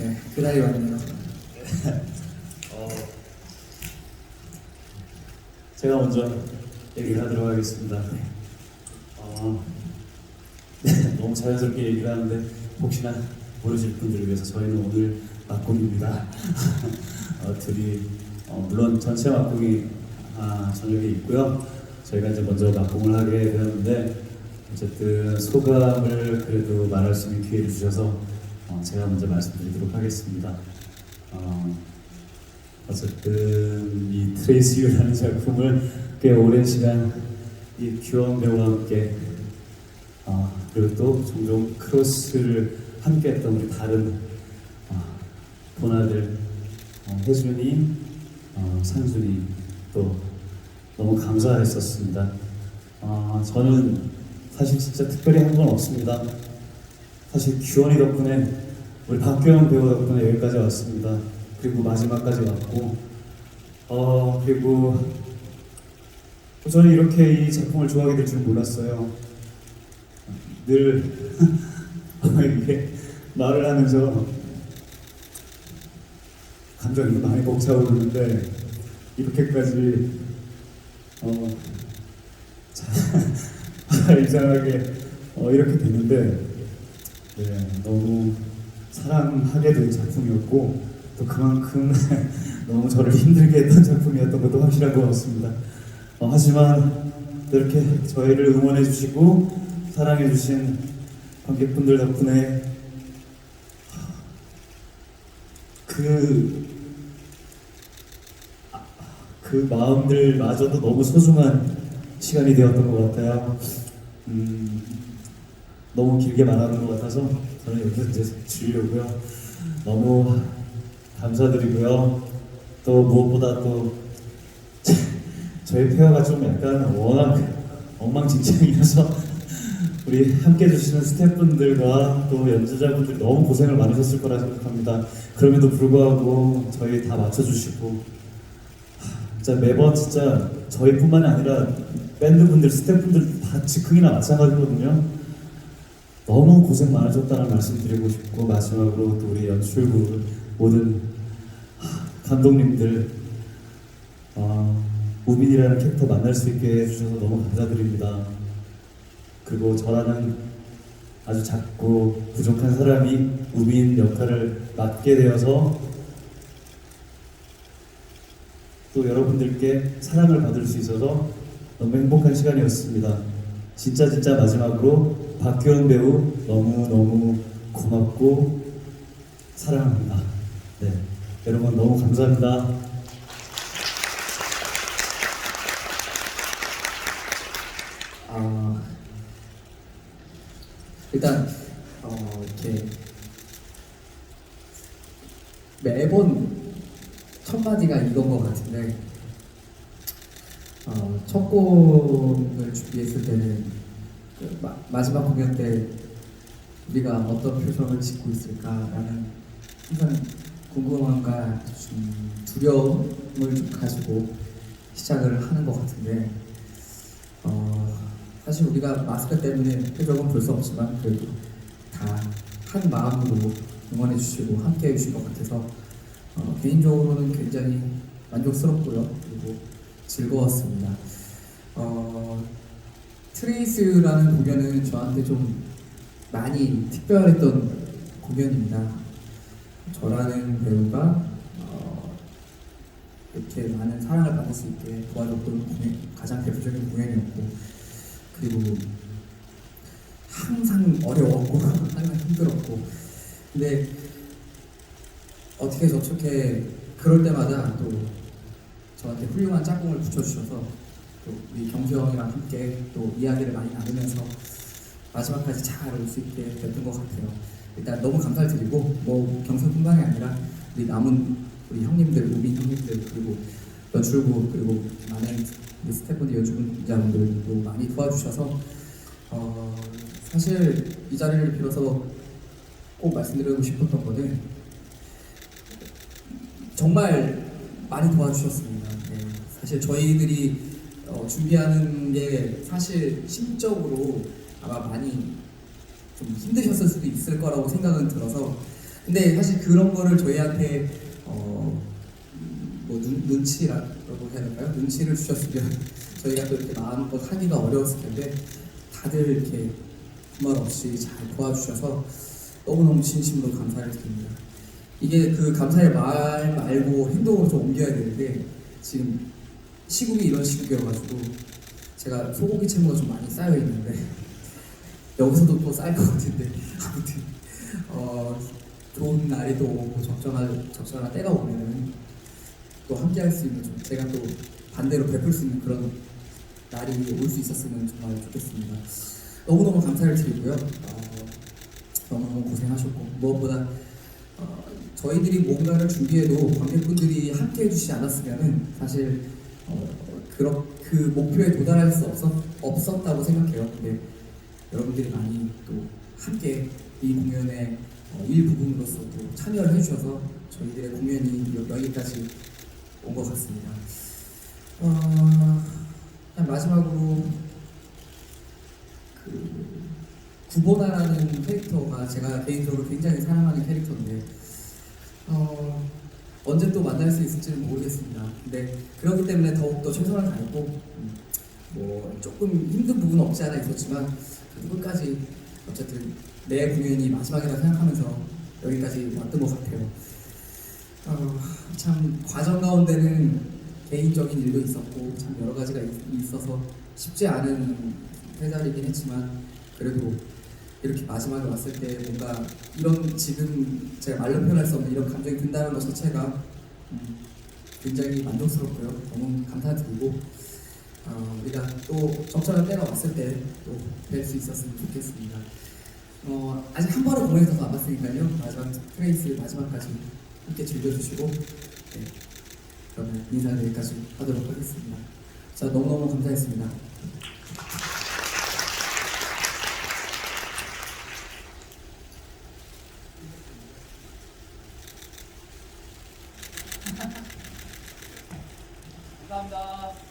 네, 그 날이 왔네요. 어, 제가 먼저 얘기를 하도록 하겠습니다. 어, 네, 너무 자연스럽게 얘기를 하는데 혹시나 모르실 분들을 위해서 저희는 오늘 막공입니다. 어, 둘이 어, 물론 전체 막공이 아, 저녁에 있고요. 저희가 이제 먼저 막공을 하게 되었는데 어쨌든 소감을 그래도 말할 수 있는 기회를 주셔서 어, 제가 먼저 말씀드리도록 하겠습니다. 어, 어쨌든 이 트레이스 유라는 작품을 꽤 오랜 시간 이 귀여운 배우와 함께 어, 그리고 또 종종 크로스를 함께 했던 우리 다른 어, 보나들 어, 혜준이, 어, 상준이 또 너무 감사했었습니다. 어, 저는 사실 진짜 특별히 한 건 없습니다. 사실 규원이 덕분에 우리 박규영 배우 덕분에 여기까지 왔습니다. 그리고 마지막까지 왔고 어 그리고 저는 이렇게 이 작품을 좋아하게 될 줄 몰랐어요. 늘 이게 말을 하면서 감정이 많이 벅차오르는데 이렇게까지 어 자, 이상하게 어, 이렇게 됐는데 네, 너무 사랑하게 된 작품이었고 또 그만큼 너무 저를 힘들게 했던 작품이었던 것도 확실한 것 같습니다. 어, 하지만 이렇게 저희를 응원해 주시고 사랑해 주신 관객분들 덕분에 그, 아, 그 마음들마저도 너무 소중한 시간이 되었던 것 같아요. 음, 너무 길게 말하는 것 같아서 저는 여기서 이제 줄이려고요. 너무 감사드리고요. 또 무엇보다 또 저희 페어가 좀 약간 워낙 엉망진창이라서 우리 함께 해주시는 스태프분들과 또 연주자분들 너무 고생을 많으셨을 거라 생각합니다. 그럼에도 불구하고 저희 다 맞춰주시고 진짜 매번 진짜 저희뿐만이 아니라 밴드분들, 스태프분들 다 즉흥이나 마찬가지거든요. 너무 고생 많으셨다는 말씀 드리고 싶고 마지막으로 또 우리 연출부 모든 감독님들 어, 우빈이라는 캐릭터 만날 수 있게 해주셔서 너무 감사드립니다. 그리고 저라는 아주 작고 부족한 사람이 우빈 역할을 맡게 되어서 또 여러분들께 사랑을 받을 수 있어서 너무 행복한 시간이었습니다. 진짜 진짜 마지막으로 박규현 배우 너무 너무 고맙고 사랑합니다. 네, 여러분 너무 감사합니다. 아, 일단 어, 이렇게 매번 첫 마디가 이건 것 같은데 어, 첫 곡을 준비했을 때는 그 마, 마지막 공연 때 우리가 어떤 표정을 짓고 있을까라는 항상 궁금함과 좀 두려움을 좀 가지고 시작을 하는 것 같은데 어, 사실 우리가 마스크 때문에 표정은 볼 수 없지만 그래도 다 한 마음으로 응원해 주시고 함께 해 주신 것 같아서 어, 개인적으로는 굉장히 만족스럽고요 그리고 즐거웠습니다. 어, 트레이스라는 공연은 저한테 좀 많이 특별했던 공연입니다. 저라는 배우가 어, 이렇게 많은 사랑을 받을 수 있게 도와줬던 공연, 가장 대표적인 공연이었고 그리고 항상 어려웠고 항상 힘들었고 근데 어떻게 저렇게 그럴 때마다 또 저한테 훌륭한 짝꿍을 붙여주셔서 또 우리 경수 형이랑 함께 또 이야기를 많이 나누면서 마지막까지 잘 올 수 있게 됐던 것 같아요. 일단 너무 감사드리고 뭐 경수뿐만이 아니라 우리 남은 우리 형님들, 우빈 형님들 그리고 연출부 그리고 많은 우리 스태프분들, 연주자분들도 많이 도와주셔서 어, 사실 이 자리를 빌어서 꼭 말씀드리고 싶었던 거는 정말 많이 도와주셨습니다. 네, 사실 저희들이 어, 준비하는 게 사실 심적으로 아마 많이 좀 힘드셨을 수도 있을 거라고 생각은 들어서 근데 사실 그런 거를 저희한테 어, 음, 뭐 눈, 눈치라고 해야 될까요? 눈치를 주셨으면 저희가 또 이렇게 마음껏 하기가 어려웠을 텐데 다들 이렇게 두말 없이 잘 도와주셔서 너무너무 진심으로 감사를 드립니다. 이게 그 감사의 말 말고 행동으로 좀 옮겨야 되는데 지금 시국이 이런 시국이어가지고 제가 소고기 채무가 좀 많이 쌓여 있는데 여기서도 또 쌓일 것 같은데 아무튼 어, 좋은 날이 또 오고 적절한 적절한 때가 오면은 또 함께 할 수 있는 좀 제가 또 반대로 베풀 수 있는 그런 날이 올 수 있었으면 정말 좋겠습니다. 너무너무 감사를 드리고요. 어, 너무너무 고생하셨고 무엇보다 어, 저희들이 뭔가를 준비해도 관객분들이 함께 해주시지 않았으면은 사실 어, 그런 그 목표에 도달할 수 없었, 없었다고 생각해요. 근데 여러분들이 많이 또 함께 이 공연의 어, 일부분으로서 또 참여를 해주셔서 저희들의 공연이 여- 여기까지 온 것 같습니다. 어, 마지막으로 그 구보나라는 캐릭터가 제가 개인적으로 굉장히 사랑하는 캐릭터인데 어, 언제 또 만날 수 있을지는 모르겠습니다. 근데 그렇기 때문에 더욱더 최선을 다했고 음, 뭐 조금 힘든 부분은 없지 않아 있었지만 그래도 끝까지 어쨌든 내 공연이 마지막이라 생각하면서 여기까지 왔던 것 같아요. 어, 참 과정 가운데는 개인적인 일도 있었고 참 여러 가지가 있, 있어서 쉽지 않은 회자이긴 했지만 그래도 이렇게 마지막에 왔을 때 뭔가 이런 지금 제가 말로 표현할 수 없는 이런 감정이 든다는 것 자체가 음, 굉장히 만족스럽고요. 너무 감사드리고 어, 우리가 또 적절한 때가 왔을 때 또 뵐 수 있었으면 좋겠습니다. 어, 아직 한 번은 공연에서 안 봤으니까요. 마지막 트레이스 마지막까지 함께 즐겨주시고 네, 그러면 인사를 여기까지 하도록 하겠습니다. 자 너무너무 감사했습니다. 감사합니다.